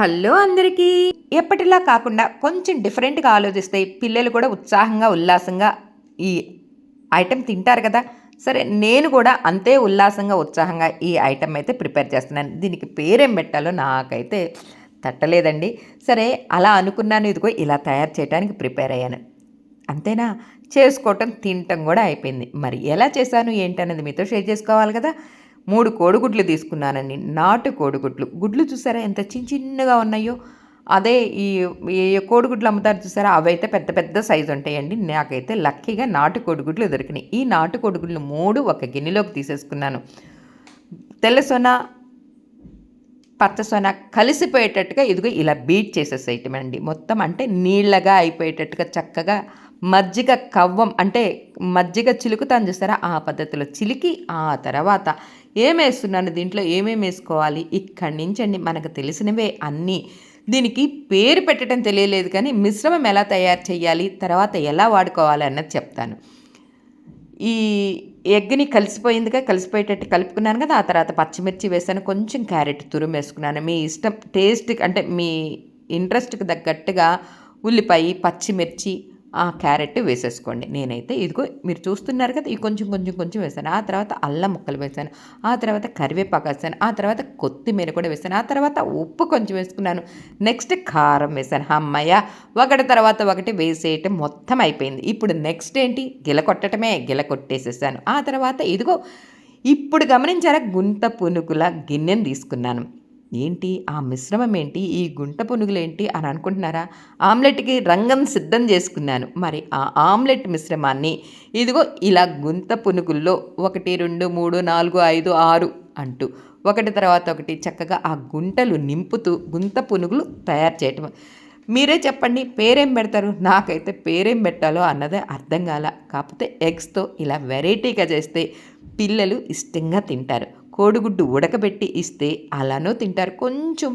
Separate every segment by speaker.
Speaker 1: Hello అందరికీ. ఎప్పటిలా కాకుండా కొంచెం డిఫరెంట్గా ఆలోచిస్తే పిల్లలు కూడా ఉత్సాహంగా ఉల్లాసంగా ఈ ఐటెం తింటారు కదా. సరే నేను కూడా అంతే ఉల్లాసంగా ఉత్సాహంగా ఈ ఐటెం అయితే ప్రిపేర్ చేస్తున్నాను. దీనికి పేరేం పెట్టాలో నాకైతే తట్టలేదండి. సరే అలా అనుకున్నాను ఇదిగో ఇలా తయారు చేయడానికి ప్రిపేర్ అయ్యాను. అంతేనా? చేసుకోవటం తినటం కూడా అయిపోయింది. మరి ఎలా చేశాను ఏంటనేది మీతో షేర్ చేసుకోవాలి కదా. మూడు కోడిగుడ్లు తీసుకున్నానండి. నాటు కోడిగుడ్లు. గుడ్లు చూసారా ఎంత చిన్న చిన్నగా ఉన్నాయో? అదే ఈ కోడిగుడ్లు అమ్ముతారు చూసారా? అవైతే పెద్ద పెద్ద సైజు ఉంటాయండి. నాకైతే లక్కీగా నాటు కోడిగుడ్లు దొరికినాయి. ఈ నాటు కోడిగుడ్లు మూడు ఒక గిన్నెలోకి తీసేసుకున్నాను. తెల్ల సొన పచ్చ సొన కలిసిపోయేటట్టుగా ఇదిగో ఇలా బీట్ చేసేసేయటమండి. మొత్తం అంటే నీళ్ళగా అయిపోయేటట్టుగా చక్కగా మజ్జిగ కవ్వం అంటే మజ్జిగ చిలుకుతాను చూస్తారా? ఆ పద్ధతిలో చిలికి ఆ తర్వాత ఏమేస్తున్నాను దీంట్లో? ఏమేమి వేసుకోవాలి? ఇక్కడి నుంచి అండి మనకు తెలిసినవే అన్నీ. దీనికి పేరు పెట్టడం తెలియలేదు కానీ మిశ్రమం ఎలా తయారు చేయాలి? తర్వాత ఎలా వాడుకోవాలి అన్నది చెప్తాను. ఈ ఎగ్ని కలిసిపోయిందిగా కలిసిపోయేటట్టు కలుపుకున్నాను కదా ఆ తర్వాత పచ్చిమిర్చి వేసాను. కొంచెం క్యారెట్ తురుము వేసుకున్నాను. మీ ఇష్టం టేస్ట్ అంటే మీ ఇంట్రెస్ట్కి తగ్గట్టుగా ఉల్లిపాయ పచ్చిమిర్చి ఆ క్యారెట్ వేసేసుకోండి. నేనైతే ఇదిగో మీరు చూస్తున్నారు కదా ఈ కొంచెం కొంచెం కొంచెం వేసాను. ఆ తర్వాత అల్లం ముక్కలు వేసాను. ఆ తర్వాత కరివేపాకు వేసాను. ఆ తర్వాత కొత్తిమీర కూడా వేసాను. ఆ తర్వాత ఉప్పు కొంచెం వేసుకున్నాను. నెక్స్ట్ కారం వేసాను. అమ్మయ్య! ఒకటి తర్వాత ఒకటి వేసేయటం మొత్తం అయిపోయింది. ఇప్పుడు నెక్స్ట్ ఏంటి? గిల కొట్టడమే గిల కొట్టేసేసాను. ఆ తర్వాత ఇదిగో ఇప్పుడు గమనించారా? గుంత పునుకుల గిన్నెను తీసుకున్నాను. ఏంటి? ఆ మిశ్రమం ఏంటి? ఈ గుంట పునుగులేంటి అని అనుకుంటున్నారా? ఆమ్లెట్కి రంగం సిద్ధం చేసుకున్నాను. మరి ఆ ఆమ్లెట్ మిశ్రమాన్ని ఇదిగో ఇలా గుంత పునుగుల్లో ఒకటి రెండు మూడు నాలుగు ఐదు ఆరు అంటూ ఒకటి తర్వాత ఒకటి చక్కగా ఆ గుంటలు నింపుతూ గుంత పునుగులు తయారు చేయటం. మీరే చెప్పండి పేరేం పెడతారు? నాకైతే పేరేం పెట్టాలో అన్నదే అర్థం కాల. కాకపోతే ఎగ్స్తో ఇలా వెరైటీగా చేస్తే పిల్లలు ఇష్టంగా తింటారు. కోడిగుడ్డు ఉడకబెట్టి ఇస్తే అలానో తింటారు. కొంచెం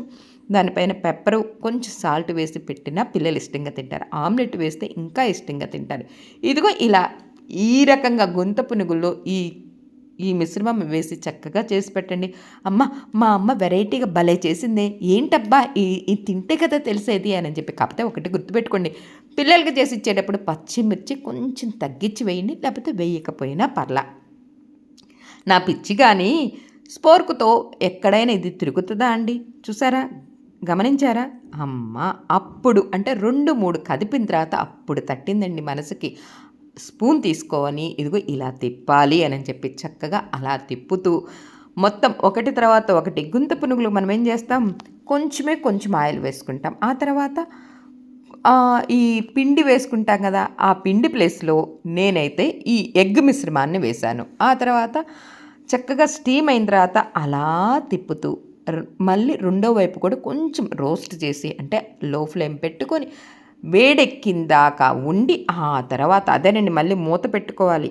Speaker 1: దానిపైన పెప్పరు కొంచెం సాల్ట్ వేసి పెట్టినా పిల్లలు ఇష్టంగా తింటారు. ఆమ్లెట్ వేస్తే ఇంకా ఇష్టంగా తింటారు. ఇదిగో ఇలా ఈ రకంగా గొంత పునుగుల్లో ఈ ఈ మిశ్రమం వేసి చక్కగా చేసి పెట్టండి. అమ్మ మా అమ్మ వెరైటీగా భలే చేసిందే. ఏంటబ్బా ఈ తింటే కదా తెలిసేది అని చెప్పి కాకపోతే ఒకటి గుర్తుపెట్టుకోండి. పిల్లలకి చేసి ఇచ్చేటప్పుడు పచ్చిమిర్చి కొంచెం తగ్గించి వేయండి లేకపోతే వేయకపోయినా పర్లా. నా పిచ్చి కానీ స్పోర్కుతో ఎక్కడైనా ఇది తిరుగుతుందా అండి? చూసారా? గమనించారా? అమ్మ! అప్పుడు అంటే రెండు మూడు కదిపిన తర్వాత అప్పుడు తట్టిందండి మనసుకి. స్పూన్ తీసుకోవని ఇదిగో ఇలా తిప్పాలి అని చెప్పి చక్కగా అలా తిప్పుతూ మొత్తం ఒకటి తర్వాత ఒకటి గుంత పునుగులు మనం ఏం చేస్తాం? కొంచెమే కొంచెం ఆయిల్ వేసుకుంటాం. ఆ తర్వాత ఈ పిండి వేసుకుంటాం కదా ఆ పిండి ప్లేస్లో నేనైతే ఈ ఎగ్ మిశ్రమాన్ని వేశాను. ఆ తర్వాత చక్కగా స్టీమ్ అయిన తర్వాత అలా తిప్పుతూ మళ్ళీ రెండో వైపు కూడా కొంచెం రోస్ట్ చేసి అంటే లో ఫ్లేమ్ పెట్టుకొని వేడెక్కిందాకా ఉండి ఆ తర్వాత అదేనండి మళ్ళీ మూత పెట్టుకోవాలి.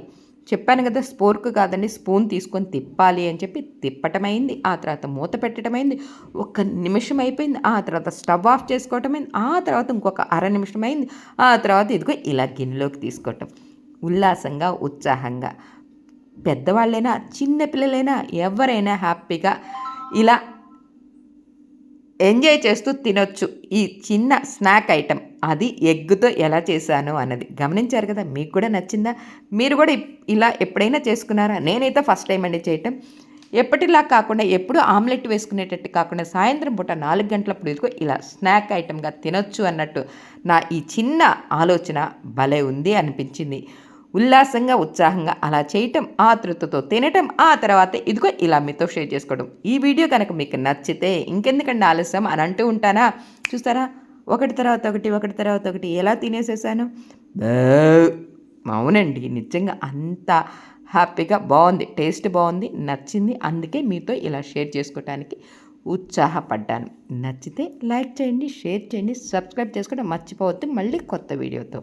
Speaker 1: చెప్పాను కదా స్పోర్క్ కాదండి స్పూన్ తీసుకొని తిప్పాలి అని చెప్పి తిప్పటమైంది. ఆ తర్వాత మూత పెట్టడమైంది ఒక నిమిషం అయిపోయింది. ఆ తర్వాత స్టవ్ ఆఫ్ చేసుకోవటమైంది. ఆ తర్వాత ఇంకొక అర నిమిషం అయింది ఆ తర్వాత ఇదిగో ఇలా గిన్నెలోకి తీసుకోవటం. ఉల్లాసంగా ఉత్సాహంగా. పెద్దవాళ్ళైనా చిన్నపిల్లలైనా ఎవరైనా హ్యాపీగా ఇలా ఎంజాయ్ చేస్తూ తినొచ్చు. ఈ చిన్న స్నాక్ ఐటెం అది ఎగ్గుతో ఎలా చేశాను అన్నది. గమనించారు కదా మీకు కూడా నచ్చిందా? మీరు కూడా ఇలా ఎప్పుడైనా చేసుకున్నారా? నేనైతే ఫస్ట్ టైం అండి చేయటం. ఎప్పటిలా కాకుండా ఎప్పుడు ఆమ్లెట్ వేసుకునేటట్టు కాకుండా సాయంత్రం పూట నాలుగు గంటలప్పుడు ఇదిగో ఇలా స్నాక్ ఐటెంగా తినొచ్చు అన్నట్టు నా ఈ చిన్న ఆలోచన భలే ఉంది అనిపించింది. ఉల్లాసంగా ఉత్సాహంగా అలా చేయటం ఆతృతతో తినటం ఆ తర్వాత ఇదిగో ఇలా మీతో షేర్ చేసుకోవడం. ఈ వీడియో కనుక మీకు నచ్చితే ఇంకెందుకండి ఆలస్యం అని అంటూ ఉంటానా? చూస్తారా? ఒకటి తర్వాత ఒకటి ఒకటి తర్వాత ఒకటి ఎలా తినేసేసాను? అవునండి నిజంగా అంత హ్యాపీగా బాగుంది టేస్ట్ బాగుంది నచ్చింది. అందుకే మీతో ఇలా షేర్ చేసుకోవటానికి ఉత్సాహపడ్డాను. నచ్చితే లైక్ చేయండి షేర్ చేయండి సబ్స్క్రైబ్ చేసుకోవడం మర్చిపోవద్దు. మళ్ళీ కొత్త వీడియోతో.